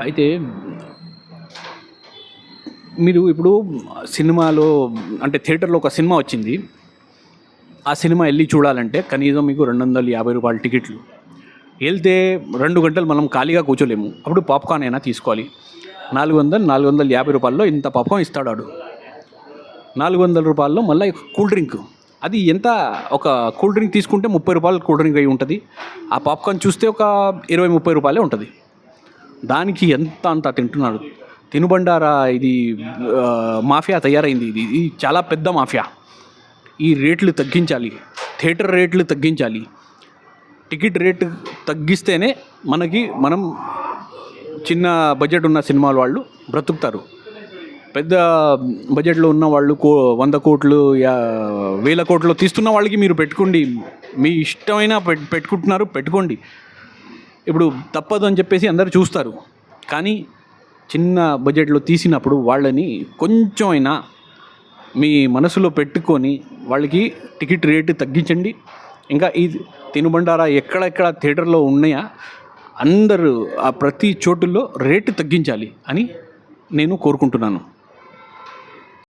అయితే మీరు ఇప్పుడు సినిమాలో అంటే థియేటర్లో ఒక సినిమా వచ్చింది. ఆ సినిమా వెళ్ళి చూడాలంటే కనీసం మీకు రెండు వందల యాభై రూపాయల టికెట్లు. వెళ్తే రెండు గంటలు మనం ఖాళీగా కూర్చోలేము. అప్పుడు పాప్కార్న్ అయినా తీసుకోవాలి. నాలుగు వందలు నాలుగు వందల యాభై రూపాయల్లో ఇంత పాప్కార్న్ ఇస్తాడు వాడు. నాలుగు వందల రూపాయల్లో మళ్ళీ కూల్ డ్రింక్. అది ఎంత ఒక కూల్ డ్రింక్ తీసుకుంటే ముప్పై రూపాయలు కూల్ డ్రింక్ అయి ఉంటుంది. ఆ పాప్కార్న్ చూస్తే ఒక ఇరవై ముప్పై రూపాయలే ఉంటుంది. దానికి ఎంత అంత తింటున్నాడు? తినుబండారా ఇది మాఫియా తయారైంది ఇది? ఇది చాలా పెద్ద మాఫియా. ఈ రేట్లు తగ్గించాలి. థియేటర్ రేట్లు తగ్గించాలి. టికెట్ రేటు తగ్గిస్తేనే మనకి మనం చిన్న బడ్జెట్ ఉన్న సినిమాల వాళ్ళు బ్రతుకుతారు. పెద్ద బడ్జెట్లో ఉన్న వాళ్ళు కో వంద కోట్లు యా వేల కోట్లు తీస్తున్న వాళ్ళకి మీరు పెట్టుకోండి. మీ ఇష్టమైన పెట్టుకుంటున్నారు పెట్టుకోండి. ఇప్పుడు తప్పదు అని చెప్పేసి అందరు చూస్తారు. కానీ చిన్న బడ్జెట్లో తీసినప్పుడు వాళ్ళని కొంచెం అయినా మీ మనసులో పెట్టుకొని వాళ్ళకి టికెట్ రేటు తగ్గించండి. ఇంకా ఈ తినుబండారా ఎక్కడెక్కడ థియేటర్లో ఉన్నాయా అందరూ ఆ ప్రతి చోటుల్లో రేటు తగ్గించాలి అని నేను కోరుకుంటున్నాను.